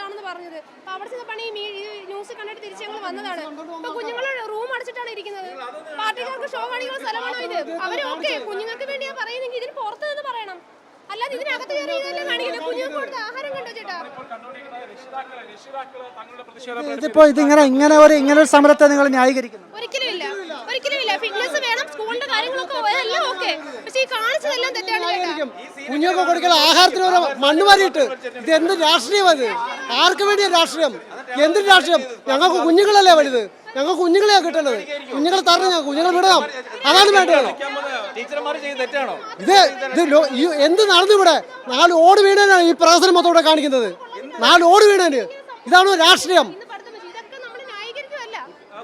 എടുത്തതാണെന്ന് പറഞ്ഞത്. അപ്പൊ അവിടെ ചെന്ന പണി ഈ ന്യൂസ് കണ്ടിട്ട് തിരിച്ചു ഞങ്ങൾ വന്നതാണ്. ഇപ്പൊ കുഞ്ഞുങ്ങൾ റൂം അടച്ചിട്ടാണ് ഇരിക്കുന്നത്. പാർട്ടിക്കാർക്ക് ഷോ കാണിക്കുന്ന സ്ഥലമാണോ ഇത്? അവർ ഓക്കെ. കുഞ്ഞുങ്ങൾക്ക് വേണ്ടിയാ പറയുന്നെങ്കിൽ ചേട്ടാ? ഇതിപ്പോ ഇതിങ്ങനെ ഇങ്ങനെ ഒരു ഇങ്ങനെ ഒരു സമരത്തെ നിങ്ങൾ ന്യായീകരിക്കുന്നു. ഒരിക്കലും ഇല്ല. ഫിറ്റ്നസ് വേണം സ്കൂളിന്റെ കാര്യങ്ങളൊക്കെ എല്ലാം ഓക്കെ. പക്ഷെ ഈ കാണിച്ചതെല്ലാം തെറ്റാണ് ചേട്ടാ. കുഞ്ഞുങ്ങൾക്ക് കൊടുക്കുന്ന ആഹാരത്തിന് ഒരു മണ്ണ് മാറിയിട്ട് ഇത് എന്ത് രാഷ്ട്രീയം അത്? ആർക്ക് വേണ്ടിയ രാഷ്ട്രീയം? എന്ത് രാഷ്ട്രീയം? ഞങ്ങൾക്ക് കുഞ്ഞുങ്ങളല്ലേ വലുത്. ഞങ്ങൾക്ക് കുഞ്ഞുങ്ങളെയാണ് കിട്ടേണ്ടത്. കുഞ്ഞുങ്ങളെ തരണം ഞങ്ങൾ കുഞ്ഞുങ്ങളെ വിടണം. അതാണ് വേണ്ടത് ടീച്ചർമാർ ചെയ്ത് തെറ്റാണോ? ഇത് ഇത് ലോ- ഈ എന്ത് നടന്നു ഇവിടെ? നാല് ഓട് വീണാണ് ഈ പ്രഹസനം മൊത്തം ഇവിടെ കാണിക്കുന്നത്. നാല് ഓട് വീണാന്. ഇതാണോ രാഷ്ട്രീയം? ഇന്ന് പഠിത്തം വെച്ച്. ഇതൊക്കെ നമ്മൾ ന്യായീകരിക്കുമല്ല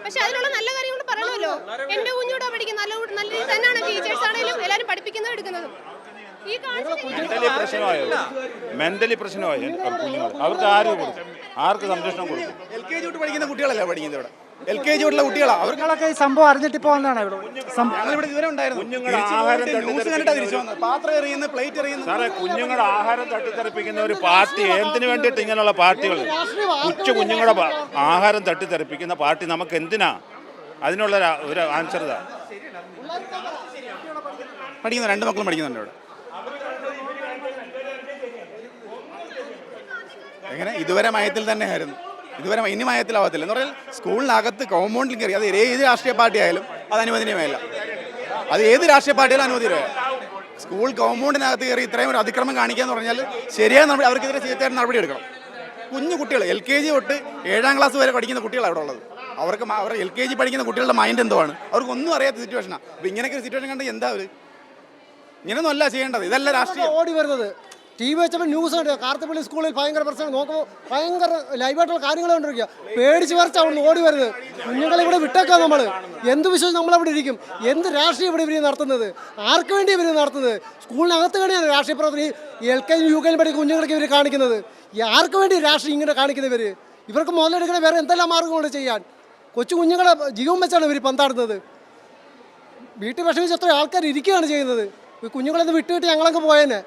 പക്ഷെ അതിലുള്ള നല്ല കാര്യങ്ങൾ പറയണമല്ലോ. എന്റെ കുഞ്ഞൂടെ പഠിക്കുന്ന നല്ല കു- നല്ല രീതിയിൽ തന്നെയാണ് ടീച്ചേഴ്സ് ആണെങ്കിലും എല്ലാവരും പഠിപ്പിക്കുന്നത് എടുക്കുന്നതും. ഈ കാണിച്ചത് മെന്റലി പ്രശ്നമായോ? മെന്റലി പ്രശ്നമായോ? കുഞ്ഞുങ്ങൾ അവർക്ക് ആര് കൊടുക്കും. ആർക്ക് സംരക്ഷണം കൊടുക്കും? എൽ കെ ജി തൊട്ട് പഠിക്കുന്ന കുട്ടികളല്ല പഠിക്കുന്നത് ഇവിടെ? എൽ കെ ജി തൊട്ടുള്ള കുട്ടികളാണ് അവർക്ക് നിങ്ങളൊക്കെ ഈ സംഭവം അറിഞ്ഞിട്ട് ഇപ്പോൾ വന്നതാണ് ഇവിടെ? സം- ഞങ്ങളിവിടെ ഇതുവരെ ഉണ്ടായിരുന്നു. കുഞ്ഞുങ്ങൾ തിരിച്ച് ആഹാരം പോയിട്ട് ന്യൂസ് തട്ടിത്തെറിപ്പിക്കുന്ന കണ്ടിട്ടാ തിരിച്ചു വന്നത്. പാത്രം എറിയുന്ന പ്ലേറ്റ് എറിയുന്ന. സാറേ കുഞ്ഞുങ്ങളുടെ ആഹാരം തട്ടിത്തെറിപ്പിക്കുന്ന ഒരു പാർട്ടി എന്തിനു വേണ്ടിയിട്ട് ഇങ്ങനെയുള്ള പാർട്ടികൾ? ഉച്ച കുഞ്ഞുങ്ങളുടെ പ- ആഹാരം തട്ടിത്തെറിപ്പിക്കുന്ന പാർട്ടി നമുക്ക് എന്തിനാ? അതിനുള്ള ഒരു- ഒരു ആൻസർ ഇതാ. പഠിക്കുന്നു രണ്ട് മക്കളും പഠിക്കുന്നുണ്ട് ഇവിടെ. എങ്ങനെ? ഇതുവരെ മയത്തിൽ തന്നെ ആയിരുന്നു ഇതുവരെ ഇനി മയത്തിലാവത്തില്ല. എന്ന് പറഞ്ഞാൽ സ്കൂളിനകത്ത് കോമ്പൗണ്ടിൽ കയറി അത് ഏത് രാഷ്ട്രീയ പാർട്ടി ആയാലും അത് അനുവദനീയമല്ല. അത് ഏത് രാഷ്ട്രീയ പാർട്ടിയാലും അനുവദനീയമല്ല. സ്കൂൾ കോമ്പൗണ്ടിനകത്ത് കയറി ഇത്രയും ഒരു അതിക്രമം കാണിക്കുക എന്ന് പറഞ്ഞാൽ ശരിയായ നടപടി അവർക്കെതിരെ ചെയ്താൽ നടപടി എടുക്കണം. കുഞ്ഞു കുട്ടികൾ എൽ കെ ജി തൊട്ട് ഏഴാം ക്ലാസ് വരെ പഠിക്കുന്ന കുട്ടികളാണ് അവിടെ ഉള്ളത്. അവർക്ക് അവർ എൽ കെ ജി പഠിക്കുന്ന കുട്ടികളുടെ മൈൻഡ് എന്തുവാണ്? അവർക്ക് ഒന്നും അറിയാത്ത സിറ്റുവേഷനാണ് അപ്പോൾ ഇങ്ങനെയൊക്കെ ഒരു സിറ്റുവേഷൻ കണ്ട് എന്താ അവർ ഇങ്ങനെയൊന്നും അല്ല ചെയ്യേണ്ടത്. ഇതല്ല രാഷ്ട്രീയം. ഓടി വരുന്നത്. ടി വി വെച്ചപ്പോൾ ന്യൂസ് കണ്ടു. കാർത്തപ്പള്ളി സ്കൂളിൽ ഭയങ്കര പ്രശ്നം. നോക്കുമ്പോൾ ഭയങ്കര ലൈവായിട്ടുള്ള കാര്യങ്ങൾ കണ്ടിരിക്കുക. പേടിച്ച് വരച്ച് അവിടെ ഓടി വരുന്നത്. കുഞ്ഞുങ്ങളെ ഇവിടെ വിട്ടേക്കാം നമ്മൾ എന്ത് വിശ്വസിച്ച് നമ്മളവിടെ ഇരിക്കും? എന്ത് രാഷ്ട്രീയം ഇവിടെ ഇവർ നടത്തുന്നത്? ആർക്ക് വേണ്ടി ഇവർ നടത്തുന്നത്? സ്കൂളിനകത്ത് വേണ്ടിയാണ് രാഷ്ട്രീയ പ്രവർത്തനം. ഈ L K G U K പഠിക്കുന്ന കുഞ്ഞുങ്ങൾക്ക് ഇവർ കാണിക്കുന്നത്. ആർക്ക് വേണ്ടി രാഷ്ട്രീയം ഇങ്ങനെ ഇവർ ഇവർക്ക് മുതലെടുക്കുന്ന വേറെ എന്തെല്ലാം മാർഗങ്ങളുണ്ട് ചെയ്യാൻ? കൊച്ചു കുഞ്ഞുങ്ങളെ ജീവൻ വെച്ചാണ് ഇവർ പന്താടുന്നത്. വീട്ടിൽ വിഷമിച്ച് എത്ര ആൾക്കാർ ഇരിക്കുകയാണ് ചെയ്യുന്നത്. കുഞ്ഞുങ്ങളെന്ന് വിട്ടുവിട്ട് ഞങ്ങളങ്ങ് പോയേനെ.